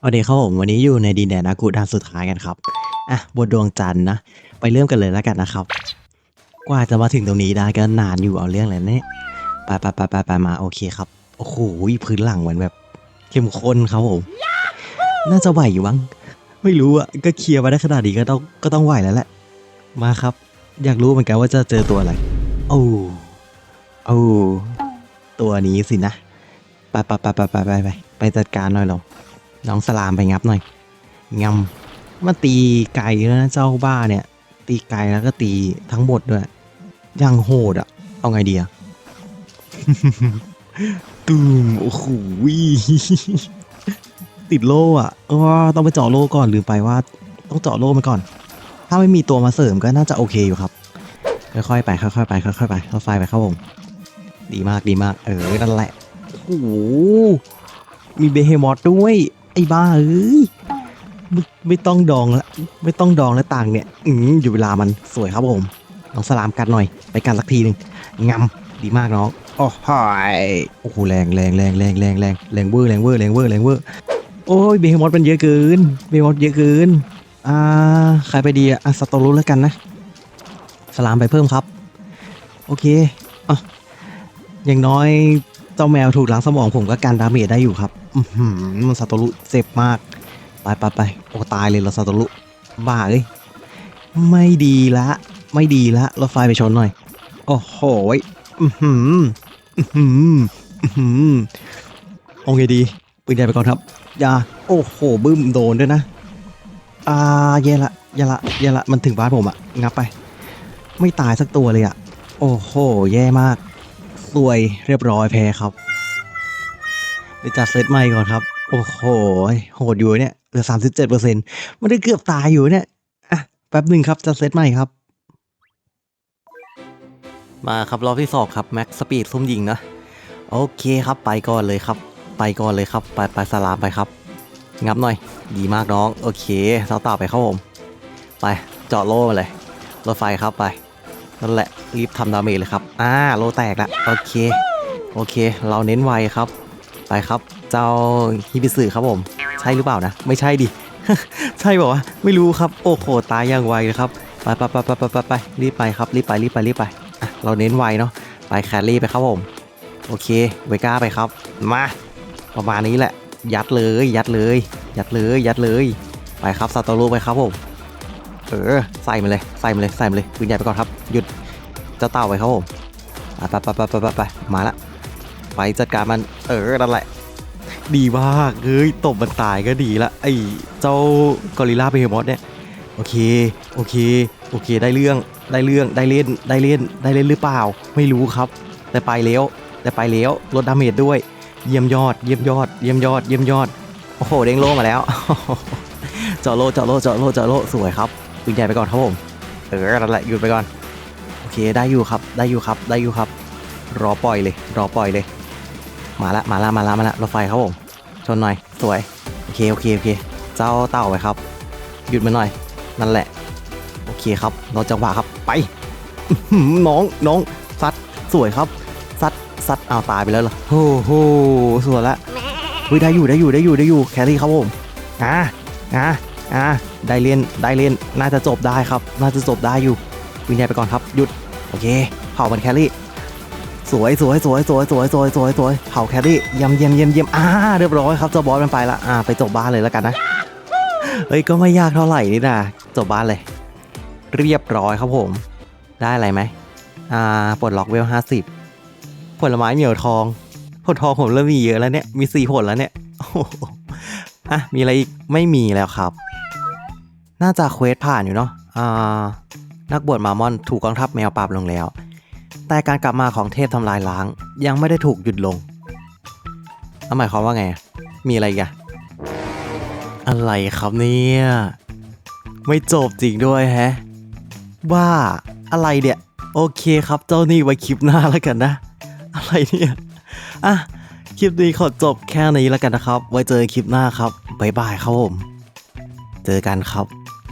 สวัสดีครับผมวันนี้อยู่ในดินแดนอากูดานสุดท้ายกันครับอะบนดวงจันทร์นะ ไปเริ่มกันเลยแล้วกันนะครับ กว่าจะมาถึงตรงนี้ได้ก็นานอยู่เอาเรื่องเลยเนี่ยไปไปไปไปไปมาโอเคครับโอ้โหพื้นหลังเหมือนแบบเข้มข้นครับผมน่าจะไหวอยู่บ้างไม่รู้อะก็เคลียร์มาได้ขนาดนี้ก็ต้องก็ต้องไหวแล้วแหละ มาครับ อยากรู้เหมือนกันว่าจะเจอตัวอะไรโอ้โอ้ตัวนี้สินะไปไปไปไปไปไปไปจัดการหน่อยลง น้องสลามไปงับหน่อยงำมาตีไก่แล้วนะเจ้าบ้าเนี่ย ตีไก่แล้วก็ตีทั้งหมดด้วยยังโหดอะเอาไงดีอะตูมโอ้โหติดโล่อะเออต้องไปเจาะโล่ก่อนลืมไปว่า ต้องเจาะโล่มาก่อน ถ้าไม่มีตัวมาเสริมก็น่าจะโอเคอยู่ครับค่อยๆไปค่อยๆไปค่อยๆไปค่อยๆไฟไปครับผมดีมากดีมาก เออนั่นแหละโอ้โหมีเบเฮมอสด้วย ไอ้บ้าเอ้ยไม่ไม่ต้องดองละไม่ต้องดองแล้วต่างค์เนี่ย อืมอยู่เวลามันสวยครับผมน้องสลามกัดหน่อย ไปกันสักทีหนึ่งงำดีมากน้องโอ้โหยโอ้โหแรงแรงแรงแรงแรงแรงแรงเวอร์แรงเวอร์แรงเวอร์แรงเวอร์โอ้ยเบเฮมอสมันเยอะเกินเบเฮมอสเยอะเกินอ่าใครไปดีอะอะสตอรุแล้วกันนะ สลามไปเพิ่มครับ โอเคอะอย่างน้อยเจ้าแมวถูกล้างสมองผมก็การดาเมจได้อยู่ครับอือหือ มันซาโตรุเจ็บมากไปไปไปโอ้ตายเลยเราซาโตรุบ้าเอ้ยไม่ดีละไม่ดีละรถไฟไปชนหน่อย โอ้โหยอือหืออือหืออือหือเอาไงดีปืนใหญ่ไปก่อนครับอย่าโอ้โหบึ้มโดนด้วยนะอ่าแย่ละแย่ละแย่ละมันถึงบ้านผมอะงับไป ไม่ตายสักตัวเลยอะโอ้โห แย่มากสวยเรียบร้อยแพ้ครับ จัดเซตใหม่ก่อนครับ โอ้โห โหดอยู่เนี่ย เหลือสามสิบเจ็ดเปอร์เซ็นต์มันได้เกือบตายอยู่เนี่ย อะ แป๊บหนึ่งครับจัดเซตใหม่ครับ มาครับรอบที่สองครับแม็กสปีดซุ่มยิงนะ โอเคครับไปก่อนเลยครับ ไปก่อนเลยครับ ไปไปสลามไปครับ งับหน่อย ดีมากน้อง โอเคเสาต่อไปครับผม ไปเจาะโล่มาเลย รถไฟครับไป นั่นแหละรีบทำดาเมจเลยครับ อ่า โลแตกละโอเค โอเค เราเน้นไวครับ ไปครับ เจ้าฮิบิสึครับผม ใช่หรือเปล่านะ ไม่ใช่ดิ ใช่บอกว่าไม่รู้ครับ โอ้โห ตายอย่างไวเลยครับ ไปไปไปไปไปไปไปรีบไปครับ รีบไป รีบไป รีบไป เราเน้นไวเนาะ ไปแครี่ไปครับผม โอเค เวก้าไปครับ มา ประมาณนี้แหละ ยัดเลย ยัดเลย ยัดเลย ยัดเลย ไปครับซาโตรุไปครับผม เออ ใส่มาเลย ใส่มาเลย ใส่มาเลยปืนใหญ่ไปก่อนครับ หยุด เจ้าเต่าไปครับผมไปไปไปไปไปไปมาละ ไปจัดการมัน เออ นั่นแหละ ดีมากเฮ้ยตบมันตายก็ดีละ ไอ้เจ้ากอริลลาเบฮมอสเนี่ย โอเค โอเค โอเค ได้เรื่อง ได้เรื่อง ได้เล่น ได้เล่น ได้เล่นหรือเปล่า ไม่รู้ครับ แต่ไปแล้ว แต่ไปแล้ว ลดดาเมจด้วย เยี่ยมยอด เยี่ยมยอด เยี่ยมยอด เยี่ยมยอด โอ้โห เด้งโลมาแล้ว เจาะโล เจาะโล เจาะโล เจาะโล สวยครับปืนใหญ่ไปก่อนครับผม เออ นั่นแหละ หยุดไปก่อน โอเค ได้อยู่ครับ ได้อยู่ครับ ได้อยู่ครับ รอปล่อยเลย รอปล่อยเลย มาละมาละมาละมาละรถไฟครับผม ชนหน่อย สวย โอเค โอเค โอเค เจ้าเต่าไปครับ หยุดมาหน่อย นั่นแหละ โอเคครับรอจังหวะครับ ไป น้อง น้อง ซัด สวยครับ ซัด ซัด เอาตายไปแล้วเหรอโอ้โหสวยละเฮ้ยได้อยู่ ได้อยู่ ได้อยู่ ได้อยู่ แครี่ครับผม อ่า อ่า อ่า ได้เล่น ได้เล่น น่าจะจบได้ครับ น่าจะจบได้อยู่ วินใหญ่ไปก่อนครับ หยุด โอเค เผามันแครี่ สวยสวยสวยสวยสวยสวยสวยสวยเผาแครี่เยี่ยมเยี่ยมเยี่ยมเยี่ยมอ่าเรียบร้อยครับเจ้าบอสมันไปละอ่าไปจบบ้านเลยแล้วกันนะเฮ้ยก็ไม่ยากเท่าไหร่นี่นะจบบ้านเลย เรียบร้อยครับผม ได้อะไรไหมอ่าปลดล็อกเวลห้าสิบผลไม้เหมียวทองผลทองผมเริ่มมีเยอะแล้วเนี่ยมีสี่ผลแล้วเนี่ยโอ้โหอะมีอะไรอีกไม่มีแล้วครับ น่าจะเควสผ่านอยู่เนาะอ่านักบวชมามอนถูกกองทัพแมวปราบลงแล้ว แต่การกลับมาของเทพทำลายล้าง ยังไม่ได้ถูกหยุดลงหมายความว่าไง มีอะไรกันอะไรครับเนี่ย ไม่จบจริงด้วยแฮะ ว่าอะไรเนี่ย โอเคครับเจ้านี่ไว้คลิปหน้าแล้วกันนะ อะไรเนี่ย อะ คลิปนี้ขอจบแค่นี้แล้วกันนะครับ ไว้เจอคลิปหน้าครับ บ๊ายบายครับผม เจอกันครับ